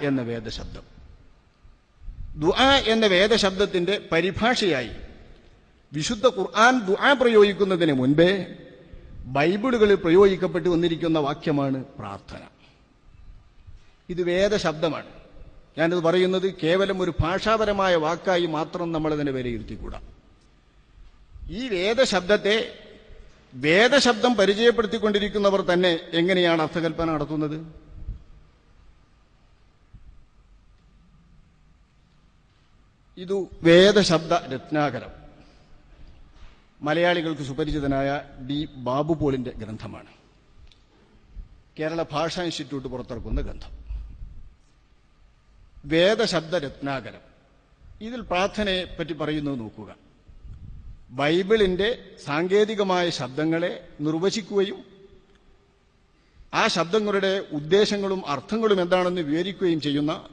എന്ന വേദശബ്ദം. ദുആ എന്ന വേദശബ്ദത്തിന്റെ പരിഭാഷയായി വിശുദ്ധ ഖുർആൻ ദുആ പ്രയോഗിക്കുന്നതിന് മുൻപേ ബൈബിളുകളിൽ പ്രയോഗിക്കപ്പെട്ടു വന്നിരിക്കുന്ന വാക്യമാണ് പ്രാർത്ഥന. ഇത് വേദശബ്ദമാണ്. ഞാനിത് പറയുന്നത് കേവലം ഒരു ഭാഷാപരമായ വാക്കായി മാത്രം നമ്മളതിനെ വിലയിരുത്തിക്കൂടാ. ഈ വേദശബ്ദത്തെ വേദശബ്ദം പരിചയപ്പെടുത്തിക്കൊണ്ടിരിക്കുന്നവർ തന്നെ എങ്ങനെയാണ് അർത്ഥകൽപ്പന നടത്തുന്നത്? ഇതു വേദശബ്ദ രത്നാകരം. മലയാളികൾക്ക് സുപരിചിതനായ ഡി ബാബു പോളിന്റെ ഗ്രന്ഥമാണ്. കേരള ഭാഷാ ഇൻസ്റ്റിറ്റ്യൂട്ട് പുറത്തിറക്കുന്ന ഗ്രന്ഥം. വേദശബ്ദ രത്നാകരം. ഇതിൽ പ്രാർത്ഥനയെ പറ്റി പറയുന്നത് നോക്കുക. ബൈബിളിന്റെ സാങ്കേതികമായ ശബ്ദങ്ങളെ നിർവചിക്കുകയും ആ ശബ്ദങ്ങളുടെ ഉദ്ദേശങ്ങളും അർത്ഥങ്ങളും എന്താണെന്ന് വിവരിക്കുകയും ചെയ്യുന്ന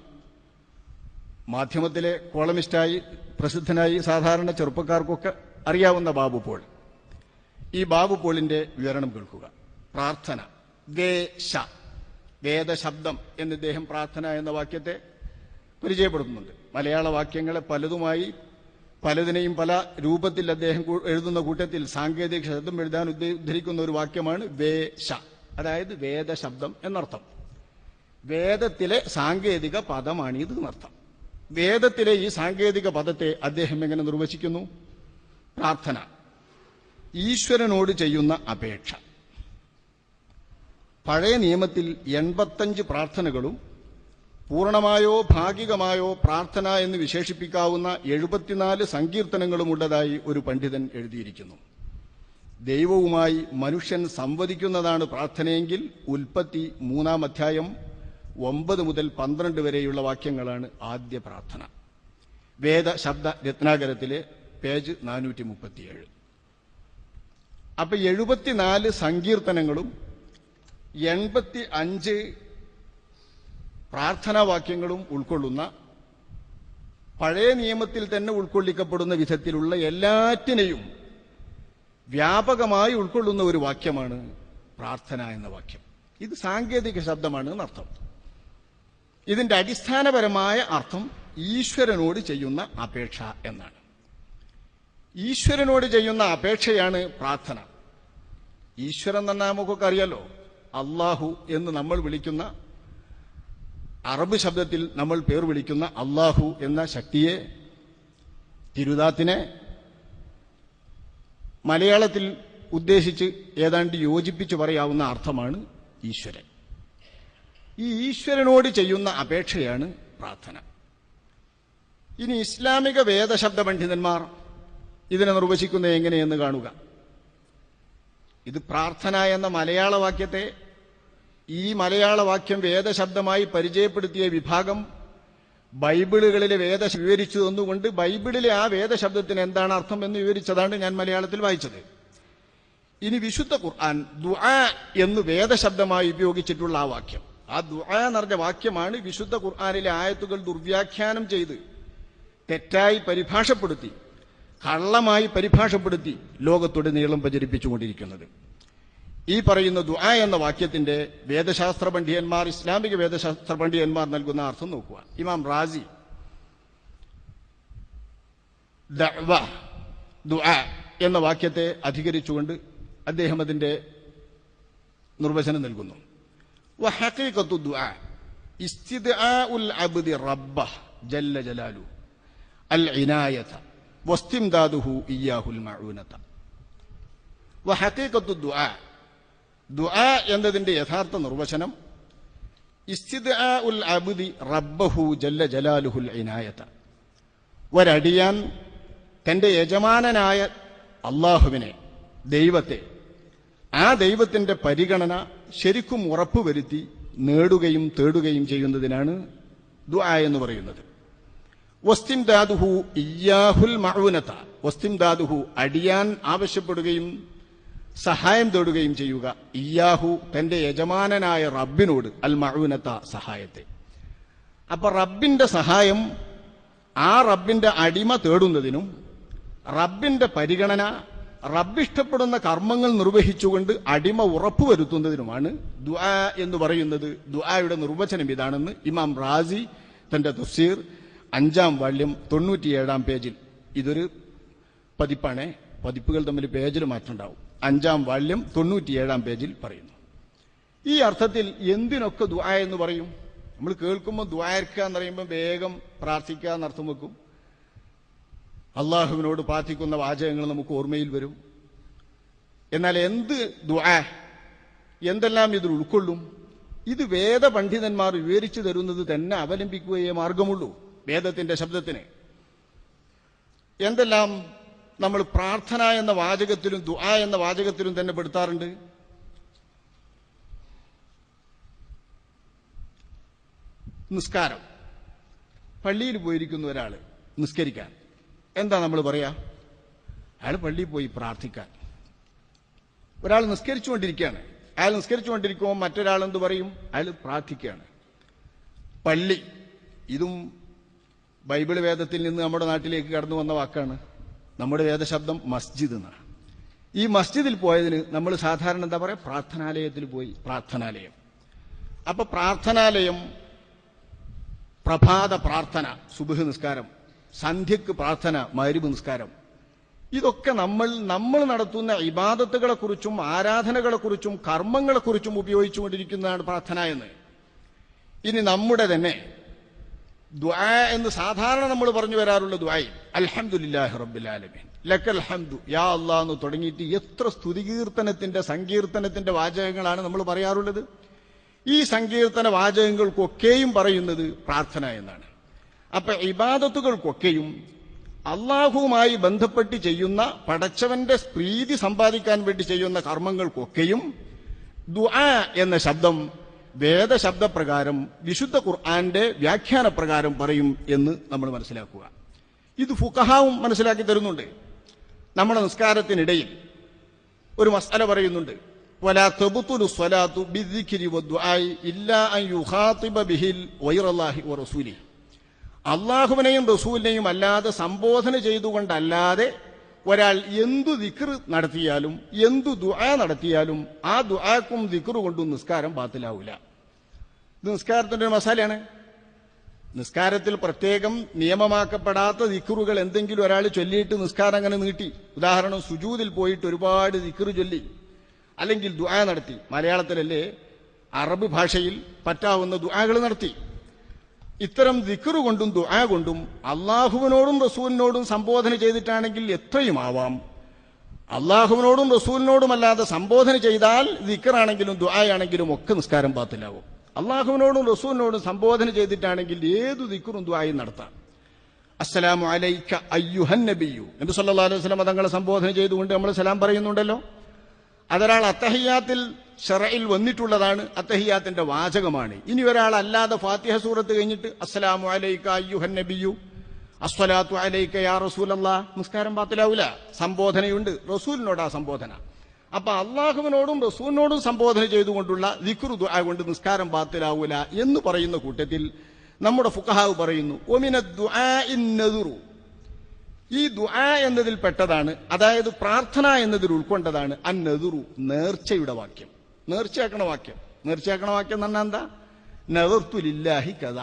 മാധ്യമത്തിലെ കോളമിസ്റ്റായി പ്രസിദ്ധനായി സാധാരണ ചെറുപ്പക്കാർക്കൊക്കെ അറിയാവുന്ന ബാബു പോൾ. ഈ ബാബു പോളിന്റെ വിവരണം കേൾക്കുക. പ്രാർത്ഥന. ദേശ വേദശബ്ദം എന്ന് ഇദ്ദേഹം പ്രാർത്ഥന എന്ന വാക്യത്തെ പരിചയപ്പെടുത്തുന്നുണ്ട്. മലയാള വാക്യങ്ങളെ പലതുമായി പലതിനെയും പല രൂപത്തിൽ അദ്ദേഹം എഴുതുന്ന കൂട്ടത്തിൽ സാങ്കേതിക ശബ്ദം എഴുതാൻ ഉദ്ധരിക്കുന്ന ഒരു വാക്യമാണ് വേശ അതായത് വേദശബ്ദം എന്നർത്ഥം. വേദത്തിലെ സാങ്കേതിക പദമാണിത് എന്നർത്ഥം. വേദത്തിലെ ഈ സാങ്കേതിക പദത്തെ അദ്ദേഹം എങ്ങനെ നിർവചിക്കുന്നു? പ്രാർത്ഥന. ഈശ്വരനോട് ചെയ്യുന്ന അപേക്ഷ. പഴയ നിയമത്തിൽ എൺപത്തഞ്ച് പ്രാർത്ഥനകളും പൂർണമായോ ഭാഗികമായോ പ്രാർത്ഥന എന്ന് വിശേഷിപ്പിക്കാവുന്ന എഴുപത്തിനാല് സങ്കീർത്തനങ്ങളും ഉള്ളതായി ഒരു പണ്ഡിതൻ എഴുതിയിരിക്കുന്നു. ദൈവവുമായി മനുഷ്യൻ സംവദിക്കുന്നതാണ് പ്രാർത്ഥനയെങ്കിൽ ഉൽപ്പത്തി മൂന്നാം അധ്യായം ഒമ്പത് മുതൽ പന്ത്രണ്ട് വരെയുള്ള വാക്യങ്ങളാണ് ആദ്യ പ്രാർത്ഥന. വേദ ശബ്ദ രത്നാകരത്തിലെ പേജ് നാനൂറ്റി മുപ്പത്തിയേഴ് അപ്പൊ എഴുപത്തിനാല് സങ്കീർത്തനങ്ങളും എൺപത്തി അഞ്ച് പ്രാർത്ഥനാവാക്യങ്ങളും ഉൾക്കൊള്ളുന്ന പഴയ നിയമത്തിൽ തന്നെ ഉൾക്കൊള്ളിക്കപ്പെടുന്ന വിധത്തിലുള്ള എല്ലാറ്റിനെയും വ്യാപകമായി ഉൾക്കൊള്ളുന്ന ഒരു വാക്യമാണ് പ്രാർത്ഥന എന്ന വാക്യം. ഇത് സാങ്കേതിക ശബ്ദമാണ് എന്നർത്ഥം ഇതിന്റെ അടിസ്ഥാനപരമായ അർത്ഥം ഈശ്വരനോട് ചെയ്യുന്ന അപേക്ഷ എന്നാണ്. ഈശ്വരനോട് ചെയ്യുന്ന അപേക്ഷയാണ് പ്രാർത്ഥന. ഈശ്വരൻ തന്നെ നമുക്കൊക്കെ അറിയാലോ അള്ളാഹു എന്ന് നമ്മൾ വിളിക്കുന്ന അറബ് ശബ്ദത്തിൽ നമ്മൾ പേർ വിളിക്കുന്ന അള്ളാഹു എന്ന ശക്തിയെ തിരുദാത്തിനെ മലയാളത്തിൽ ഉദ്ദേശിച്ച് ഏതാണ്ട് യോജിപ്പിച്ച് പറയാവുന്ന അർത്ഥമാണ് ഈശ്വരൻ. ഈ ഈശ്വരനോട് ചെയ്യുന്ന അപേക്ഷയാണ് പ്രാർത്ഥന. ഇനി ഇസ്ലാമിക വേദശബ്ദ പണ്ഡിതന്മാർ ഇതിനെ നിർവചിക്കുന്നത് എങ്ങനെയെന്ന് കാണുക. ഇത് പ്രാർത്ഥന എന്ന മലയാള വാക്യത്തെ ഈ മലയാള വാക്യം വേദശബ്ദമായി പരിചയപ്പെടുത്തിയ വിഭാഗം ബൈബിളുകളിലെ വേദ വിവരിച്ചു തന്നുകൊണ്ട് ബൈബിളിലെ ആ വേദശബ്ദത്തിന് എന്താണ് അർത്ഥം എന്ന് വിവരിച്ചതാണ് ഞാൻ മലയാളത്തിൽ വായിച്ചത്. ഇനി വിശുദ്ധ ഖുർആൻ ദുആ എന്ന് വേദശബ്ദമായി ഉപയോഗിച്ചിട്ടുള്ള ആ വാക്യം. ആ ദുആ എന്ന് പറഞ്ഞ വാക്യമാണ് വിശുദ്ധ ഖുർആാനിലെ ആയത്തുകൾ ദുർവ്യാഖ്യാനം ചെയ്ത് തെറ്റായി പരിഭാഷപ്പെടുത്തി കള്ളമായി പരിഭാഷപ്പെടുത്തി ലോകത്തോട് നീളം പ്രചരിപ്പിച്ചുകൊണ്ടിരിക്കുന്നത്. ഈ പറയുന്ന ദുആ എന്ന വാക്യത്തിന്റെ വേദശാസ്ത്ര പണ്ഡിതന്മാർ ഇസ്ലാമിക വേദശാസ്ത്ര പണ്ഡിതന്മാർ നൽകുന്ന അർത്ഥം നോക്കുക. ഇമാം റാസി ദഅവ എന്ന വാക്യത്തെ അധികരിച്ചുകൊണ്ട് അദ്ദേഹം അതിന്റെ നിർവചനം നൽകുന്നു. എന്നതിന്റെ യഥാർത്ഥ നിർവചനം ഇസ്തിദ്ആ ഉൽ അബ്ദി റബ്ബഹു ജല്ല ജലാലുഹുൽ ഇനായത. ഒരടിയാൻ തന്റെ യജമാനനായ അള്ളാഹുവിനെ ദൈവത്തെ ആ ദൈവത്തിന്റെ പരിഗണന ശരിക്കും ഉറപ്പുവരുത്തി നേടുകയും തേടുകയും ചെയ്യുന്നതിനാണ് ദുആ എന്ന് പറയുന്നത്. വസ്തിംദാദുഹു ഇയ്യാഹുൽ മഅൂനത വസ്തിംദാദുഹു അടിയാൻ ആവശ്യപ്പെടുകയും സഹായം തേടുകയും ചെയ്യുക. ഇയാഹു തന്റെ യജമാനനായ റബ്ബിനോട് അൽ മഅൂനത സഹായത്തെ. അപ്പൊ റബ്ബിന്റെ സഹായം ആ റബ്ബിന്റെ അടിമ തേടുന്നതിനും റബ്ബിന്റെ പരിഗണന റബ്ബിഷ്ടപ്പെടുന്ന കർമ്മങ്ങൾ നിർവഹിച്ചുകൊണ്ട് അടിമ ഉറപ്പുവരുത്തുന്നതിനുമാണ് ദുആ എന്ന് പറയുന്നത്. ദുആയുടെ നിർവചനം ഇതാണെന്ന് ഇമാം റാസി തന്റെ തഫ്സീർ അഞ്ചാം വാള്യം തൊണ്ണൂറ്റിയേഴാം പേജിൽ ഇതൊരു പതിപ്പാണേ. പതിപ്പുകൾ തമ്മിൽ പേജിൽ മാറ്റമുണ്ടാവും അഞ്ചാം വാള്യം തൊണ്ണൂറ്റിയേഴാം പേജിൽ പറയുന്നു. ഈ അർത്ഥത്തിൽ എന്തിനൊക്കെ ദുആ എന്ന് പറയും? നമ്മൾ കേൾക്കുമ്പോൾ ദ്വായർക്കുക എന്ന് പറയുമ്പോൾ വേഗം പ്രാർത്ഥിക്കുക എന്നർത്ഥം വെക്കും. അള്ളാഹുവിനോട് പ്രാർത്ഥിക്കുന്ന വാചകങ്ങൾ നമുക്ക് ഓർമ്മയിൽ വരും. എന്നാൽ എന്ത് ദുആ? എന്തെല്ലാം ഇതിൽ ഉൾക്കൊള്ളും? ഇത് വേദപണ്ഡിതന്മാർ വിവരിച്ചു തരുന്നത് തന്നെ അവലംബിക്കുകയേ മാർഗമുള്ളൂ വേദത്തിന്റെ ശബ്ദത്തിന്. എന്തെല്ലാം നമ്മൾ പ്രാർത്ഥന എന്ന വാചകത്തിലും ദുആ എന്ന വാചകത്തിലും തന്നെ പെടുത്താറുണ്ട്? നിസ്കാരം. പള്ളിയിൽ പോയിരിക്കുന്ന ഒരാൾ നിസ്കരിക്കാൻ. എന്താ നമ്മൾ പറയാ? അയാൾ പള്ളിയിൽ പോയി പ്രാർത്ഥിക്കാൻ. ഒരാൾ നിസ്കരിച്ചുകൊണ്ടിരിക്കുകയാണ്. അയാൾ നിസ്കരിച്ചുകൊണ്ടിരിക്കുമ്പോൾ മറ്റൊരാൾ എന്ത് പറയും? അയാൾ പ്രാർത്ഥിക്കുകയാണ്. പള്ളി ഇതും ബൈബിൾ വേദത്തിൽ നിന്ന് നമ്മുടെ നാട്ടിലേക്ക് കടന്നു വന്ന വാക്കാണ്. നമ്മുടെ വേദശബ്ദം മസ്ജിദ് എന്നാണ്. ഈ മസ്ജിദിൽ പോയതിന് നമ്മൾ സാധാരണ എന്താ പറയുക പ്രാർത്ഥനാലയത്തിൽ പോയി പ്രാർത്ഥനാലയം. അപ്പൊ പ്രാർത്ഥനാലയം പ്രഭാത പ്രാർത്ഥന സുബഹ് നിസ്കാരം. സന്ധ്യക്ക് പ്രാർത്ഥന മരുവ് നിസ്കാരം. ഇതൊക്കെ നമ്മൾ നമ്മൾ നടത്തുന്ന ഇബാദത്തുകളെക്കുറിച്ചും ആരാധനകളെക്കുറിച്ചും കർമ്മങ്ങളെക്കുറിച്ചും ഉപയോഗിച്ചുകൊണ്ടിരിക്കുന്നതാണ് പ്രാർത്ഥന എന്ന്. ഇനി നമ്മുടെ തന്നെ ദ്വാ എന്ന് സാധാരണ നമ്മൾ പറഞ്ഞു വരാറുള്ള ദ്വായി അൽഹംദുലില്ലാഹി റബ്ബിൽ ആലമീൻ. ലക്കൽ ഹംദു. യാ അള്ളാ എന്ന് തുടങ്ങിയിട്ട് എത്ര സ്തുതികീർത്തനത്തിന്റെ സങ്കീർത്തനത്തിന്റെ വാചകങ്ങളാണ് നമ്മൾ പറയാറുള്ളത്. ഈ സങ്കീർത്തന വാചകങ്ങൾക്കൊക്കെയും പറയുന്നത് പ്രാർത്ഥന എന്നാണ്. അപ്പൊ ഇബാദത്തുകൾക്കൊക്കെയും അള്ളാഹുവുമായി ബന്ധപ്പെട്ട് ചെയ്യുന്ന പടച്ചവന്റെ പ്രീതി സമ്പാദിക്കാൻ വേണ്ടി ചെയ്യുന്ന കർമ്മങ്ങൾക്കൊക്കെയും ദുആ എന്ന ശബ്ദം വേദശബ്ദപ്രകാരം വിശുദ്ധ ഖുർആന്റെ വ്യാഖ്യാനപ്രകാരം പറയും എന്ന് നമ്മൾ മനസ്സിലാക്കുക. ഇത് ഫുഖഹാവും മനസ്സിലാക്കി തരുന്നുണ്ട്. നമ്മുടെ നിസ്കാരത്തിനിടയിൽ ഒരു മസാല പറയുന്നുണ്ട്. ഇല്ലാ അൻ ബിഹിൽ വൈറല്ലാഹി അള്ളാഹുവിനെയും റസൂലിനെയും അല്ലാതെ സംബോധന ചെയ്തുകൊണ്ടല്ലാതെ ഒരാൾ എന്തു ദിക്ർ നടത്തിയാലും എന്തു ദുആ നടത്തിയാലും ആ ദുആക്കും ദിക്ർ കൊണ്ടും നിസ്കാരം പാത്തിലാവില്ല ഇത് നിസ്കാരത്തിന്റെ ഒരു മസാലയാണ്. നിസ്കാരത്തിൽ പ്രത്യേകം നിയമമാക്കപ്പെടാത്ത ദിക്റുകൾ എന്തെങ്കിലും ഒരാൾ ചൊല്ലിയിട്ട് നിസ്കാരം അങ്ങനെ നീട്ടി. ഉദാഹരണം സുജൂതിൽ പോയിട്ട് ഒരുപാട് ദിക്ർ ചൊല്ലി. അല്ലെങ്കിൽ ദുആ നടത്തി. മലയാളത്തിലല്ലേ അറബ് ഭാഷയിൽ പറ്റാവുന്ന ദുആകൾ നടത്തി. ഇത്തരം ദിക്റ് കൊണ്ടും ദുആ കൊണ്ടും അള്ളാഹുവിനോടും റസൂലിനോടും സംബോധന ചെയ്തിട്ടാണെങ്കിൽ എത്രയും ആവാം അള്ളാഹുവിനോടും റസൂലിനോടും അല്ലാതെ സംബോധന ചെയ്താൽ ദിക്കറാണെങ്കിലും ദുആയാണെങ്കിലും ഒക്കെ നിസ്കാരം പാത്തിലാവും അള്ളാഹുവിനോടും റസൂലിനോടും സംബോധന ചെയ്തിട്ടാണെങ്കിൽ ഏതു ദിക്കറും ദുആയും നടത്താം. അസ്സലാമു അലൈക്ക അയ്യുഹൻ നബിയു. നബി സല്ലല്ലാഹു അലൈഹി വസല്ലം തങ്ങളെ സംബോധന ചെയ്തുകൊണ്ട് നമ്മൾ സലാം പറയുന്നുണ്ടല്ലോ. അതൊരാൾ അത്തഹിയാത്തിൽ ഷറയിൽ വന്നിട്ടുള്ളതാണ് അത്തഹിയാത്തിന്റെ വാചകമാണ്. ഇനി ഒരാൾ അല്ലാതെ ഫാത്തിഹ സൂറത്ത് കഴിഞ്ഞിട്ട് അസ്സലാമു അലൈക്ക അയ്യുഹൻ നബിയു അസ്വലാത്തു അലൈക്ക യാ റസൂലല്ല. നിസ്കാരം പാത്തിലാവൂല സംബോധനയുണ്ട്. ആ സംബോധന. അപ്പൊ അള്ളാഹുവിനോടും റസൂലിനോടും സംബോധന ചെയ്തുകൊണ്ടുള്ള ദിക്റു ദുആ കൊണ്ട് നിസ്കാരം പാത്തിലാവൂല എന്ന് പറയുന്ന കൂട്ടത്തിൽ നമ്മുടെ ഫുഖഹാവ് പറയുന്നു ഒമിന ദുആഇന്നദുറു ഈ ദുആ എന്നതിൽ പെട്ടതാണ് അതായത് പ്രാർത്ഥന എന്നതിൽ ഉൾക്കൊണ്ടതാണ് അന്നതുറു നേർച്ചയുടെ വാക്യം. നേർച്ചയാക്കണ വാക്യം. നേർച്ചയാക്കണ വാക്യം തന്നെ എന്താ? നദർത്തു ലില്ലാഹി കഥ.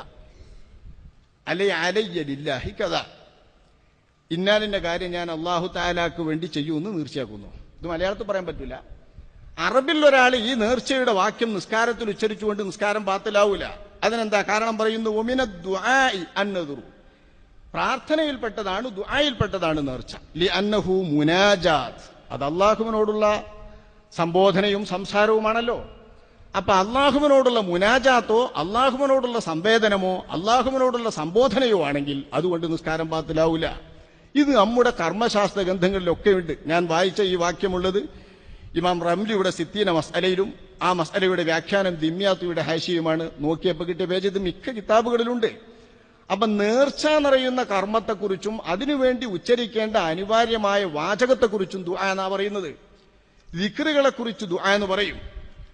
അല്ലെ അലയ്യ ലില്ലാഹി കഥ. ഇന്നാലിന്റെ കാര്യം ഞാൻ അള്ളാഹു താലാക്ക് വേണ്ടി ചെയ്യുമെന്ന് നേർച്ചയാക്കുന്നു. ഇത് മലയാളത്തിൽ പറയാൻ പറ്റില്ല അറബിൽ ഒരാൾ ഈ നേർച്ചയുടെ വാക്യം നിസ്കാരത്തിൽ ഉച്ചരിച്ചുകൊണ്ട് നിസ്കാരം പാത്തിലാവൂല അതിനെന്താ കാരണം പറയുന്നു? ഒമിന ദുആഇ അന്നതുറു പ്രാർത്ഥനയിൽപ്പെട്ടതാണ് ദുആയിൽപ്പെട്ടതാണ് നേർച്ച. ലി അന്നഹു മുനാജാദ് അത് അള്ളാഹുവിനോടുള്ള സംബോധനയും സംസാരവുമാണല്ലോ. അപ്പൊ അള്ളാഹുവിനോടുള്ള മുനാജാത്തോ അള്ളാഹുവിനോടുള്ള സംവേദനമോ അള്ളാഹുവിനോടുള്ള സംബോധനയോ ആണെങ്കിൽ അതുകൊണ്ട് നിസ്കാരം പാത്തിലാവൂല ഇത് നമ്മുടെ കർമ്മശാസ്ത്ര ഗ്രന്ഥങ്ങളിലൊക്കെ ഉണ്ട് ഞാൻ വായിച്ച ഈ വാക്യമുള്ളത്. ഇമാം റംലിയുടെ സിത്തീന മസലയിലും ആ മസലയുടെ വ്യാഖ്യാനം ദിമ്യാത്തുയുടെ ഹാഷിയുമാണ്. നോക്കിയപ്പോൾ കിട്ടിയ പേജ് ഇത് മിക്ക കിതാബുകളിലുണ്ട്. അപ്പൊ നേർച്ച എന്നറിയുന്ന കർമ്മത്തെക്കുറിച്ചും അതിനുവേണ്ടി ഉച്ചരിക്കേണ്ട അനിവാര്യമായ വാചകത്തെക്കുറിച്ചും ദുആ എന്നാ പറയുന്നത്. വിക്രുകളെ കുറിച്ച് ദുആ എന്ന് പറയും.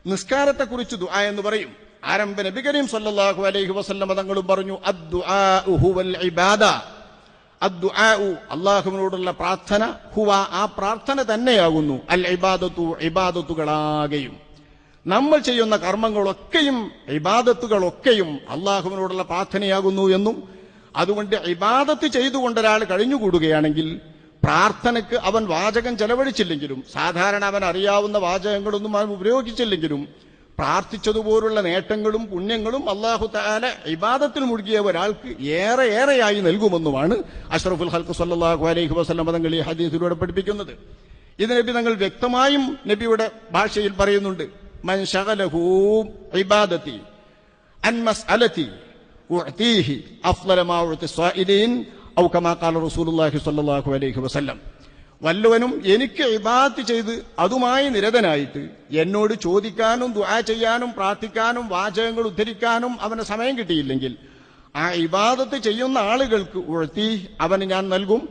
നിസ്കാരത്തെക്കുറിച്ച് ദുആ എന്ന് പറയും. ആരംഭ നബി കരീം സല്ലല്ലാഹു അലൈഹി വസല്ലം തങ്ങളും പറഞ്ഞു ഇബാദ. അള്ളാഹുവിനോടുള്ള പ്രാർത്ഥന ഹുവ ആ പ്രാർത്ഥന തന്നെയാകുന്നു. അൽ ഇബാദത്തു ഇബാദത്തുകളാകെയും. നമ്മൾ ചെയ്യുന്ന കർമ്മങ്ങളൊക്കെയും ഇബാദത്തുകളൊക്കെയും അള്ളാഹുവിനോടുള്ള പ്രാർത്ഥനയാകുന്നു എന്നും അതുകൊണ്ട് ഇബാദത്ത് ചെയ്തുകൊണ്ട് ഒരാൾ കഴിഞ്ഞുകൂടുകയാണെങ്കിൽ പ്രാർത്ഥനയ്ക്ക് അവൻ വാചകം ചെലവഴിച്ചില്ലെങ്കിലും സാധാരണ അവൻ അറിയാവുന്ന വാചകങ്ങളൊന്നും അവൻ ഉപയോഗിച്ചില്ലെങ്കിലും പ്രാർത്ഥിച്ചതുപോലുള്ള നേട്ടങ്ങളും പുണ്യങ്ങളും അള്ളാഹു താല ഇബാദത്തിൽ മുഴുകിയ ഒരാൾക്ക് ഏറെ ഏറെയായി നൽകുമെന്നുമാണ് അഷ്റഫുൽ ഹൽക്ക് സല്ലാഹു അലൈഹി വസ്ലം തങ്ങൾ ഈ ഹദീസിലൂടെ പഠിപ്പിക്കുന്നത്. ഇത് നബി തങ്ങൾ വ്യക്തമായും നബിയുടെ ഭാഷയിൽ പറയുന്നുണ്ട് മൻ ഇബാദത്തി അൻ മസ്അലത്തി ഔ കമാ ഖാല റസൂലുള്ളാഹി സ്വല്ലല്ലാഹു അലൈഹി വസല്ലം. വല്ലവനും എനിക്ക് ഇബാത്ത് ചെയ്ത് അതുമായി നിരതനായിട്ട് എന്നോട് ചോദിക്കാനും ദുആ ചെയ്യാനും പ്രാർത്ഥിക്കാനും വാചകങ്ങൾ ഉദ്ധരിക്കാനും അവന് സമയം കിട്ടിയില്ലെങ്കിൽ ആ ഇബാദത്ത് ചെയ്യുന്ന ആളുകൾക്ക് ഉഴത്തി അവന് ഞാൻ നൽകും.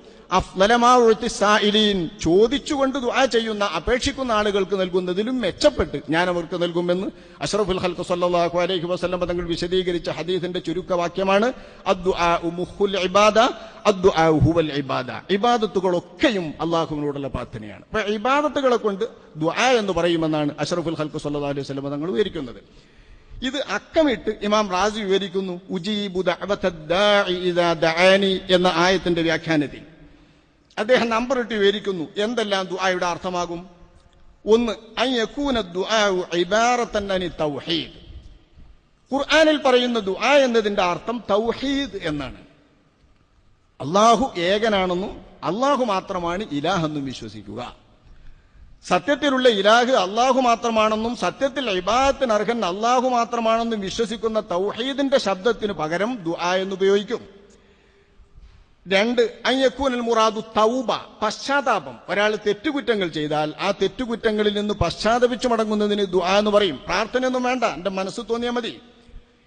ചോദിച്ചുകൊണ്ട് ദുആ ചെയ്യുന്ന അപേക്ഷിക്കുന്ന ആളുകൾക്ക് നൽകുന്നതിലും മെച്ചപ്പെട്ട് ഞാൻ അവർക്ക് നൽകുമെന്ന് അഷ്റഫുൽ ഹൽക്ക് സല്ലാഹു അലൈഹി വസ്ലം തങ്ങൾ വിശദീകരിച്ച ഹദീസിന്റെ ചുരുക്കവാക്യമാണ്. ഇബാദത്തുകളൊക്കെയും അള്ളാഹുവിനോടുള്ള പ്രാർത്ഥനയാണ്. അപ്പൊ ഇബാദത്തുകളെ കൊണ്ട് ദുആ എന്ന് പറയുമെന്നാണ് അഷ്റഫുൽ ഹൽക്ക് സല്ലാ അലൈഹി വസ്ലം തങ്ങൾ വിവരിക്കുന്നത്. ഇത് അക്കമിട്ട് ഇമാം റാസി വിവരിക്കുന്നു ഉജീബു എന്ന ആയത്തിന്റെ വ്യാഖ്യാനത്തിൽ. അദ്ദേഹം നമ്പർ ഇട്ട് വിവരിക്കുന്നു. എന്തെല്ലാം ദുആയുടെ അർത്ഥമാകും? ഒന്ന് അയ്യക്കൂന ദുആഉ ഇബാറത്തൻ അനി തൗഹീദ്. ഖുർആനിൽ പറയുന്ന ദുആ എന്നതിന്റെ അർത്ഥം തൗഹീദ് എന്നാണ്. അള്ളാഹു ഏകനാണെന്നും അള്ളാഹു മാത്രമാണ് ഇലാഹെന്നും വിശ്വസിക്കുക. സത്യത്തിലുള്ള ഇലാഹ് അള്ളാഹു മാത്രമാണെന്നും സത്യത്തിൽ ഇബാദത്തിന് അർഹൻ അള്ളാഹു മാത്രമാണെന്നും വിശ്വസിക്കുന്ന തൗഹീദിന്റെ ശബ്ദത്തിന് പകരം ദുആ എന്ന് ഉപയോഗിക്കും. രണ്ട് അയ്യക്കൂനൽ മുറാദു തൗബ പശ്ചാത്താപം. ഒരാൾ തെറ്റുകുറ്റങ്ങൾ ചെയ്താൽ ആ തെറ്റുകുറ്റങ്ങളിൽ നിന്ന് പശ്ചാത്തപിച്ചു മടങ്ങുന്നതിന് ദുആ എന്ന് പറയും. പ്രാർത്ഥനയൊന്നും വേണ്ട എന്റെ മനസ്സ് തോന്നിയാൽ മതി.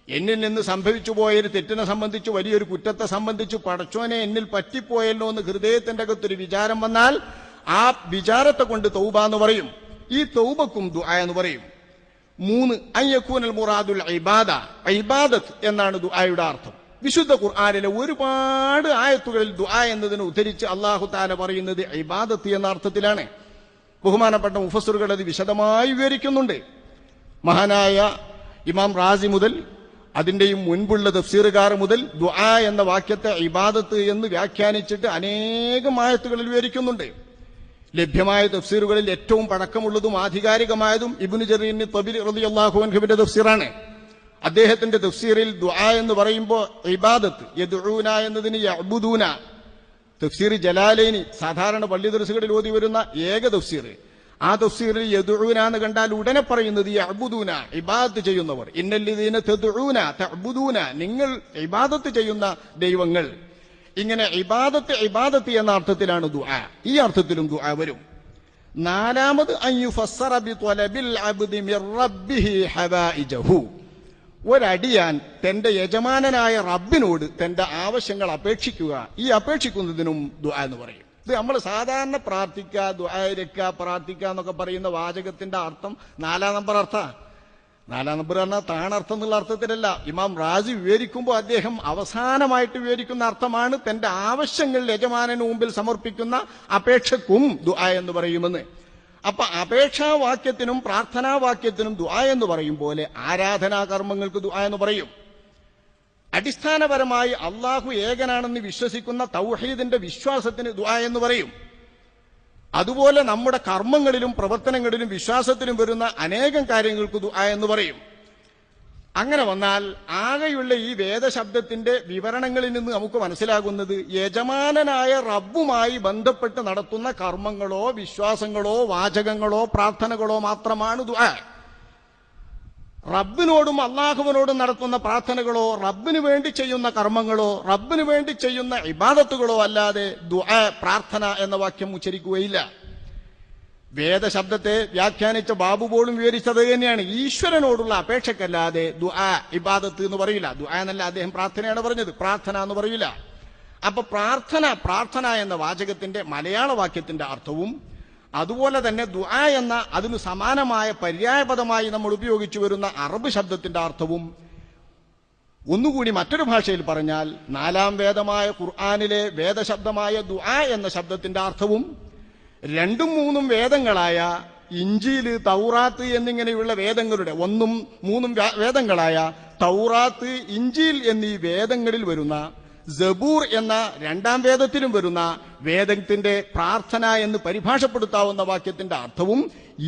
എന്നിൽ നിന്ന് സംഭവിച്ചു പോയൊരു തെറ്റിനെ സംബന്ധിച്ച് വലിയൊരു കുറ്റത്തെ സംബന്ധിച്ച് പടച്ചോനെ എന്നിൽ പറ്റിപ്പോയല്ലോ എന്ന് ഹൃദയത്തിന്റെ അകത്തൊരു വിചാരം വന്നാൽ ആ വിചാരത്തെ കൊണ്ട് തൗബ എന്ന് പറയും. ഈ തൗബക്കും ദുആ എന്ന് പറയും. മൂന്ന് അയ്യക്കൂനൽ മുറാദുൽ ഇബാദ ഇബാദത്ത് എന്നാണ് ദുആയുടെ അർത്ഥം. വിശുദ്ധ ഖുർആാനിലെ ഒരുപാട് ആയത്തുകളിൽ ദുആ എന്നതിനെ ഉദ്ധരിച്ച് അള്ളാഹു താല പറയുന്നത് ഇബാദത്ത് എന്ന അർത്ഥത്തിലാണ്. ബഹുമാനപ്പെട്ട മുഫസറുകൾ അത് വിശദമായി വിവരിക്കുന്നുണ്ട്. മഹാനായ ഇമാം റാസി മുതൽ അതിന്റെയും മുൻപുള്ള തഫ്സീറുകാർ മുതൽ ദുആ എന്ന വാക്യത്തെ ഇബാദത്ത് എന്ന് വ്യാഖ്യാനിച്ചിട്ട് അനേകം ആയത്തുകളിൽ വിവരിക്കുന്നുണ്ട്. ലഭ്യമായ തഫ്സീറുകളിൽ ഏറ്റവും പഴക്കമുള്ളതും ആധികാരികമായതും ഇബ്നു ജറീൻ തബിൽ റളിയല്ലാഹു അൻഹുവിന്റെ തഫ്സീറാണ്. അദ്ദേഹത്തിന്റെ തഫ്സീറിൽ ദുആ എന്ന് പറയുമ്പോൾ ഇബാദത്ത് യദുഊന എന്നതിന് യഅ്ബുദൂന. തഫ്സീർ ജലാലൈനി സാധാരണ പള്ളി ദർസുകളിൽ ഓതി വരുന്ന ഏക തഫ്സീർ. ആ തഫ്സീറിൽ യദുഊന എന്ന് കണ്ടാൽ ഉടനെ പറയുന്നത് യഅ്ബുദൂന ഇബാദത്ത് ചെയ്യുന്നവർ. ഇന്നല്ലദീന തദുഊന തഅ്ബുദൂന നിങ്ങൾ ഇബാദത്ത് ചെയ്യുന്ന ദൈവങ്ങൾ. ഇങ്ങനെ ഇബാദത്ത് ഇബാദത്ത് എന്ന അർത്ഥത്തിലാണ് ദുആ. ഈ അർത്ഥത്തിലും ദുആ വരും. നാലാമത് അയ്യു ഫസ്സറ ബി തലബിൽ അബ്ദി മിർ റബ്ബിഹി ഹവായിജഹു ഒരടിയാൻ തന്റെ യജമാനനായ റബ്ബിനോട് തന്റെ ആവശ്യങ്ങൾ അപേക്ഷിക്കുക. ഈ അപേക്ഷിക്കുന്നതിനും ദുആ എന്ന് പറയും. ഇത് നമ്മൾ സാധാരണ പ്രാർത്ഥിക്കുക ദ്വാരക്ക പ്രാർത്ഥിക്കുക എന്നൊക്കെ പറയുന്ന വാചകത്തിന്റെ അർത്ഥം നാലാം നമ്പർ അർത്ഥ. നാലാം നമ്പർ പറഞ്ഞാൽ താണർത്ഥം എന്നുള്ള അർത്ഥത്തിലല്ല. ഇമാം റാജി വിവരിക്കുമ്പോൾ അദ്ദേഹം അവസാനമായിട്ട് വിവരിക്കുന്ന അർത്ഥമാണ് തന്റെ ആവശ്യങ്ങൾ യജമാനന് മുമ്പിൽ സമർപ്പിക്കുന്ന അപേക്ഷക്കും ദുആ എന്ന് പറയുമെന്ന്. അപ്പൊ അപേക്ഷാവാക്യത്തിനും പ്രാർത്ഥനാവാക്യത്തിനും ദുആ എന്ന് പറയും പോലെ ആരാധനാ കർമ്മങ്ങൾക്ക് ദുആ എന്ന് പറയും. അടിസ്ഥാനപരമായി അള്ളാഹു ഏകനാണെന്ന് വിശ്വസിക്കുന്ന തൗഹീദിന്റെ വിശ്വാസത്തിന് ദുആ എന്ന് പറയും. അതുപോലെ നമ്മുടെ കർമ്മങ്ങളിലും പ്രവർത്തനങ്ങളിലും വിശ്വാസത്തിലും വരുന്ന അനേകം കാര്യങ്ങൾക്ക് ദുആ എന്ന് പറയും. അങ്ങനെ വന്നാൽ ആകെയുള്ള ഈ വേദശബ്ദത്തിന്റെ വിവരണങ്ങളിൽ നിന്ന് നമുക്ക് മനസ്സിലാകുന്നത് യജമാനനായ റബ്ബുമായി ബന്ധപ്പെട്ട് നടത്തുന്ന കർമ്മങ്ങളോ വിശ്വാസങ്ങളോ വാചകങ്ങളോ പ്രാർത്ഥനകളോ മാത്രമാണ് ദുആ. റബ്ബിനോടും അള്ളാഹുവിനോടും നടത്തുന്ന പ്രാർത്ഥനകളോ റബ്ബിന് വേണ്ടി ചെയ്യുന്ന കർമ്മങ്ങളോ റബ്ബിന് വേണ്ടി ചെയ്യുന്ന ഇബാദത്തുകളോ അല്ലാതെ ദുആ പ്രാർത്ഥന എന്ന വാക്യം ഉച്ചരിക്കുകയില്ല. വേദശബ്ദത്തെ വ്യാഖ്യാനിച്ച ബാബു പോലും വിവരിച്ചത് തന്നെയാണ്. ഈശ്വരനോടുള്ള അപേക്ഷക്കല്ലാതെ ദുആ ഇബാദത്ത് എന്ന് പറയില്ല. ദുആ എന്നല്ല അദ്ദേഹം പ്രാർത്ഥനയാണ് പറഞ്ഞത്. പ്രാർത്ഥന എന്ന് പറയില്ല. അപ്പൊ പ്രാർത്ഥന പ്രാർത്ഥന എന്ന വാചകത്തിന്റെ മലയാള വാക്യത്തിന്റെ അർത്ഥവും അതുപോലെ തന്നെ ദുആ എന്ന അതിന് സമാനമായ പര്യായപദമായി നമ്മൾ ഉപയോഗിച്ചു വരുന്ന അറബ് ശബ്ദത്തിന്റെ അർത്ഥവും ഒന്നുകൂടി മറ്റൊരു ഭാഷയിൽ പറഞ്ഞാൽ നാലാം വേദമായ ഖുർആാനിലെ വേദശബ്ദമായ ദുആ എന്ന ശബ്ദത്തിന്റെ അർത്ഥവും രണ്ടും മൂന്നും വേദങ്ങളായ ഇഞ്ചിയിൽ തൗറാത്ത് എന്നിങ്ങനെയുള്ള വേദങ്ങളുടെ ഒന്നും മൂന്നും വേദങ്ങളായ തൗറാത്ത് ഇഞ്ചിയിൽ എന്നീ വേദങ്ങളിൽ വരുന്ന ജബൂർ എന്ന രണ്ടാം വേദത്തിലും വരുന്ന വേദത്തിന്റെ പ്രാർത്ഥന എന്ന് പരിഭാഷപ്പെടുത്താവുന്ന വാക്യത്തിന്റെ അർത്ഥവും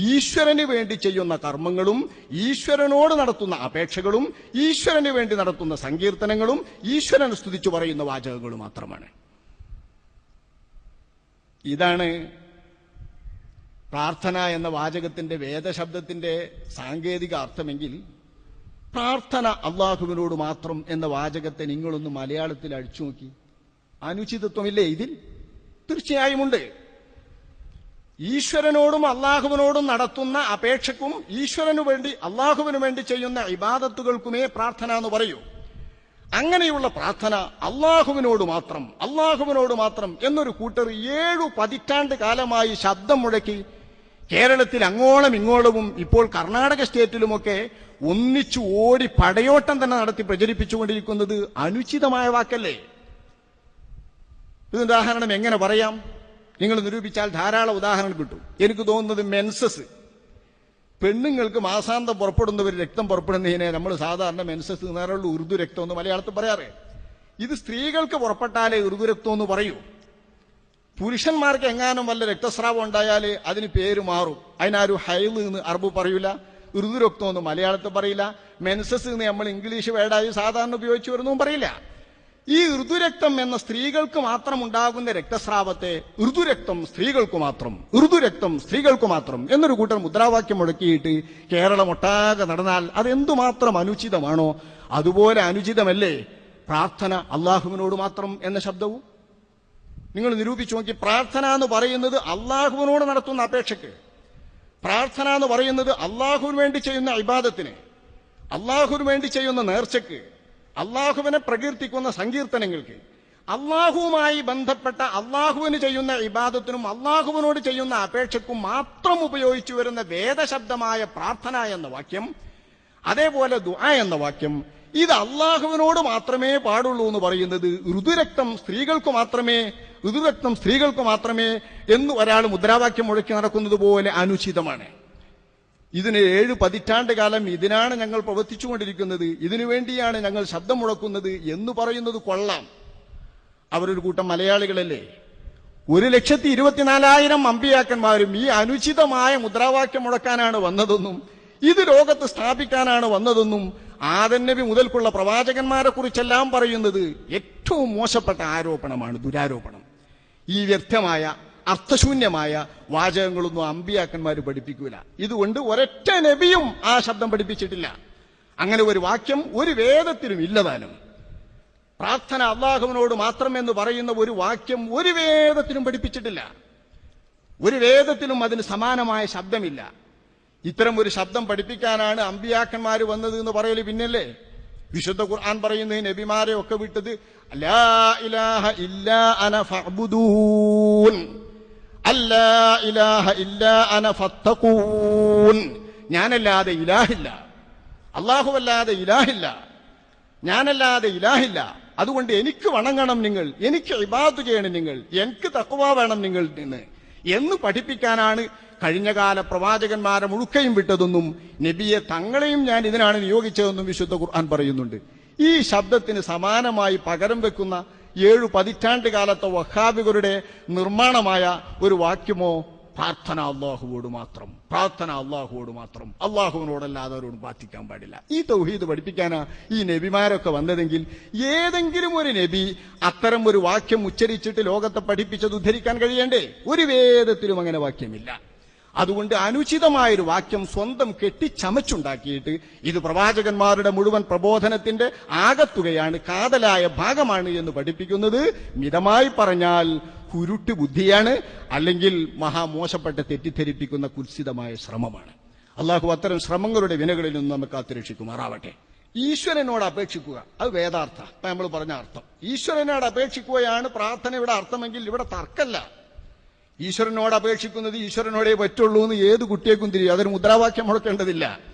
ഈശ്വരന് വേണ്ടി ചെയ്യുന്ന കർമ്മങ്ങളും ഈശ്വരനോട് നടത്തുന്ന അപേക്ഷകളും ഈശ്വരന് വേണ്ടി നടത്തുന്ന സങ്കീർത്തനങ്ങളും ഈശ്വരനെ സ്തുതിച്ചു പറയുന്ന വാചകങ്ങളും മാത്രമാണ്. ഇതാണ് പ്രാർത്ഥന എന്ന വാചകത്തിന്റെ വേദശബ്ദത്തിന്റെ സാങ്കേതിക അർത്ഥമെങ്കിൽ പ്രാർത്ഥന അള്ളാഹുവിനോട് മാത്രം എന്ന വാചകത്തെ നിങ്ങളൊന്ന് മലയാളത്തിൽ അഴിച്ചു നോക്കി. അനുചിതത്വമില്ലേ ഇതിൽ? തീർച്ചയായും ഉണ്ട് ഈശ്വരനോടും അള്ളാഹുവിനോടും നടത്തുന്ന അപേക്ഷക്കും ഈശ്വരനു വേണ്ടി അള്ളാഹുവിനു വേണ്ടി ചെയ്യുന്ന ഇബാദത്തുകൾക്കുമേ പ്രാർത്ഥന എന്ന് പറയൂ. അങ്ങനെയുള്ള പ്രാർത്ഥന അള്ളാഹുവിനോട് മാത്രം അള്ളാഹുവിനോട് മാത്രം എന്നൊരു കൂട്ടർ ഏഴു പതിറ്റാണ്ട് കാലമായി ശബ്ദം മുഴക്കി കേരളത്തിൽ അങ്ങോളം ഇങ്ങോളവും ഇപ്പോൾ കർണാടക സ്റ്റേറ്റിലുമൊക്കെ ഒന്നിച്ചു ഓടി പടയോട്ടം തന്നെ നടത്തി പ്രചരിപ്പിച്ചുകൊണ്ടിരിക്കുന്നത് അനുചിതമായ വാക്കല്ലേ? ഇതിന് ഉദാഹരണം എങ്ങനെ പറയാം? നിങ്ങൾ നിരൂപിച്ചാൽ ധാരാളം ഉദാഹരണം കിട്ടും. എനിക്ക് തോന്നുന്നത് മെൻസസ്. പെണ്ണുങ്ങൾക്ക് മാസാന്തം പുറപ്പെടുന്നവർ രക്തം പുറപ്പെടുന്നതിനെ നമ്മൾ സാധാരണ മെൻസസ് നേരമുള്ള ഉറുദു രക്തം എന്ന് മലയാളത്തിൽ പറയാറ്. ഇത് സ്ത്രീകൾക്ക് പുറപ്പെട്ടാലേ ഉറുദു രക്തം എന്ന് പറയൂ. പുരുഷന്മാർക്ക് എങ്ങാനും വല്ല രക്തസ്രാവം ഉണ്ടായാൽ അതിന് പേര് മാറും. അതിനാരും ഹൈൽ എന്ന് അറബ് പറയൂല ഋതുരക്തം രക്തം എന്ന് മലയാളത്തിൽ പറയില്ല മെൻസസ് എന്ന് നമ്മൾ ഇംഗ്ലീഷ് വേടായി സാധാരണ ഉപയോഗിച്ചു വരുന്നതും പറയില്ല. ഈ ഋതുരക്തം എന്ന സ്ത്രീകൾക്ക് മാത്രം ഉണ്ടാകുന്ന രക്തസ്രാവത്തെ ഋതുരക്തം സ്ത്രീകൾക്ക് മാത്രം ഋതുരക്തം സ്ത്രീകൾക്ക് മാത്രം എന്നൊരു കൂട്ടർ മുദ്രാവാക്യം മുഴക്കിയിട്ട് കേരളം ഒട്ടാകെ നടന്നാൽ അതെന്തുമാത്രം അനുചിതമാണോ അതുപോലെ അനുചിതമല്ലേ പ്രാർത്ഥന അള്ളാഹുവിനോട് മാത്രം എന്ന ശബ്ദവും? നിങ്ങൾ നിരൂപിച്ചു നോക്കി പ്രാർത്ഥന എന്ന് പറയുന്നത് അള്ളാഹുവിനോട് നടത്തുന്ന അപേക്ഷയ്ക്ക്. പ്രാർത്ഥന എന്ന് പറയുന്നത് അള്ളാഹുവിന് വേണ്ടി ചെയ്യുന്ന ഇബാദത്തിന് അള്ളാഹുവിന് വേണ്ടി ചെയ്യുന്ന നേർച്ചയ്ക്ക് അള്ളാഹുവിനെ പ്രകീർത്തിക്കുന്ന സങ്കീർത്തനങ്ങൾക്ക്. അള്ളാഹുവുമായി ബന്ധപ്പെട്ട അള്ളാഹുവിന് ചെയ്യുന്ന ഇബാദത്തിനും അള്ളാഹുവിനോട് ചെയ്യുന്ന അപേക്ഷയ്ക്കും മാത്രം ഉപയോഗിച്ചു വരുന്ന വേദശബ്ദമായ പ്രാർത്ഥന എന്ന വാക്യം അതേപോലെ ദുആ എന്ന വാക്യം ഇത് അള്ളാഹുവിനോട് മാത്രമേ പാടുള്ളൂ എന്ന് പറയുന്നത് ഋതുരക്തം സ്ത്രീകൾക്ക് മാത്രമേ ഋതുരക്തം സ്ത്രീകൾക്ക് മാത്രമേ എന്ന് ഒരാൾ മുദ്രാവാക്യം മുഴക്കി നടക്കുന്നത് പോലെ അനുചിതമാണ്. ഇതിന് ഏഴ് പതിറ്റാണ്ട് കാലം ഇതിനാണ് ഞങ്ങൾ പ്രവർത്തിച്ചുകൊണ്ടിരിക്കുന്നത്. ഇതിനു വേണ്ടിയാണ് ഞങ്ങൾ ശബ്ദം മുഴക്കുന്നത് എന്ന് പറയുന്നത് കൊള്ളാം. അവരൊരു കൂട്ടം മലയാളികളല്ലേ? ഒരു ലക്ഷത്തി ഇരുപത്തിനാലായിരം അമ്പിയാക്കന്മാരും ഈ അനുചിതമായ മുദ്രാവാക്യം മുഴക്കാനാണ് വന്നതെന്നും ഇത് ലോകത്ത് സ്ഥാപിക്കാനാണ് വന്നതെന്നും ആദൻ നബി മുതൽക്കുള്ള പ്രവാചകന്മാരെ കുറിച്ചെല്ലാം പറയുന്നത് ഏറ്റവും മോശപ്പെട്ട ആരോപണമാണ് ദുരാരോപണം. ഈ വ്യർത്ഥമായ അർത്ഥശൂന്യമായ വാചകങ്ങളൊന്നും അമ്പിയാക്കന്മാർ പഠിപ്പിക്കൂല. ഇതുകൊണ്ട് ഒരൊറ്റ നബിയും ആ ശബ്ദം പഠിപ്പിച്ചിട്ടില്ല. അങ്ങനെ ഒരു വാക്യം ഒരു വേദത്തിലും ഇല്ലതാനും പ്രാർത്ഥന അള്ളാഹുവിനോട് മാത്രം എന്ന് പറയുന്ന ഒരു വാക്യം ഒരു വേദത്തിലും പഠിപ്പിച്ചിട്ടില്ല. ഒരു വേദത്തിലും അതിന് സമാനമായ ശബ്ദമില്ല. ഇത്തരം ഒരു ശബ്ദം പഠിപ്പിക്കാനാണ് അമ്പിയാക്കന്മാർ വന്നത് എന്ന് പറയൽ പിന്നല്ലേ? വിശുദ്ധ ഖുർആൻ പറയുന്നത് നബിമാരെ ഒക്കെ വിട്ടത് ഇലാഹ അന അല്ലാ ഇലാഹ അന ഞാനല്ലാതെ ഇലാഹില്ല. അല്ലാഹുവല്ലാതെ ഇലാഹില്ല. ഞാനല്ലാതെ ഇലാഹില്ല. അതുകൊണ്ട് എനിക്ക് വണങ്ങണം നിങ്ങൾ എനിക്ക് ഇബാദ് ചെയ്യണം നിങ്ങൾ എനിക്ക് തക്കുവ വേണം നിങ്ങൾ നിന്ന് എന്ന് പഠിപ്പിക്കാനാണ് കഴിഞ്ഞകാല പ്രവാചകന്മാരെ മുഴുക്കയും വിട്ടതെന്നും നബിയെ തങ്ങളെയും ഞാൻ ഇതിനാണ് നിയോഗിച്ചതെന്നും വിശുദ്ധ ഖുർആൻ പറയുന്നുണ്ട്. ഈ ശബ്ദത്തിന് സമാനമായി പകരം വെക്കുന്ന ഏഴു പതിറ്റാണ്ട് കാലത്തെ വഹാബികളുടെ നിർമ്മാണമായ ഒരു വാക്യമോ പ്രാർത്ഥന അള്ളാഹുവോട് മാത്രം പ്രാർത്ഥന അള്ളാഹുവോട് മാത്രം. അള്ളാഹുവിനോടല്ലാതെ അവരോട് പ്രാർത്ഥിക്കാൻ പാടില്ല. ഈ തൗഹീദ് പഠിപ്പിക്കാനാ ഈ നബിമാരൊക്കെ വന്നതെങ്കിൽ ഏതെങ്കിലും ഒരു നബി അത്തരം ഒരു വാക്യം ഉച്ചരിച്ചിട്ട് ലോകത്തെ പഠിപ്പിച്ചത് ഉദ്ധരിക്കാൻ കഴിയണ്ടേ? ഒരു വേദത്തിലും അങ്ങനെ വാക്യമില്ല. അതുകൊണ്ട് അനുചിതമായൊരു വാക്യം സ്വന്തം കെട്ടിച്ചമച്ചുണ്ടാക്കിയിട്ട് ഇത് പ്രവാചകന്മാരുടെ മുഴുവൻ പ്രബോധനത്തിന്റെ ആകത്തുകയാണ് കാതലായ ഭാഗമാണ് എന്ന് പഠിപ്പിക്കുന്നത്. മിതമായി പറഞ്ഞാൽ കുരുട്ട് ബുദ്ധിയാണ് അല്ലെങ്കിൽ മഹാമോശപ്പെട്ട തെറ്റിദ്ധരിപ്പിക്കുന്ന കുത്സിതമായ ശ്രമമാണ്. അള്ളാഹു അത്തരം ശ്രമങ്ങളുടെ വിനകളിൽ നിന്ന് നമുക്ക് കാത്തുരക്ഷിക്കുമാറാവട്ടെ ഈശ്വരനോട് അപേക്ഷിക്കുക അത് വേദാർത്ഥ നമ്മൾ പറഞ്ഞ അർത്ഥം. ഈശ്വരനോട് അപേക്ഷിക്കുകയാണ് പ്രാർത്ഥന ഇവിടെ അർത്ഥമെങ്കിൽ ഇവിടെ തർക്കല്ല. ഈശ്വരനോട് അപേക്ഷിക്കുന്നത് ഈശ്വരനോടേ പറ്റുള്ളൂ എന്ന് ഏത് കുട്ടിയേക്കും തിരിയും. അതൊരു മുദ്രാവാക്യം മുടക്കേണ്ടതില്ല.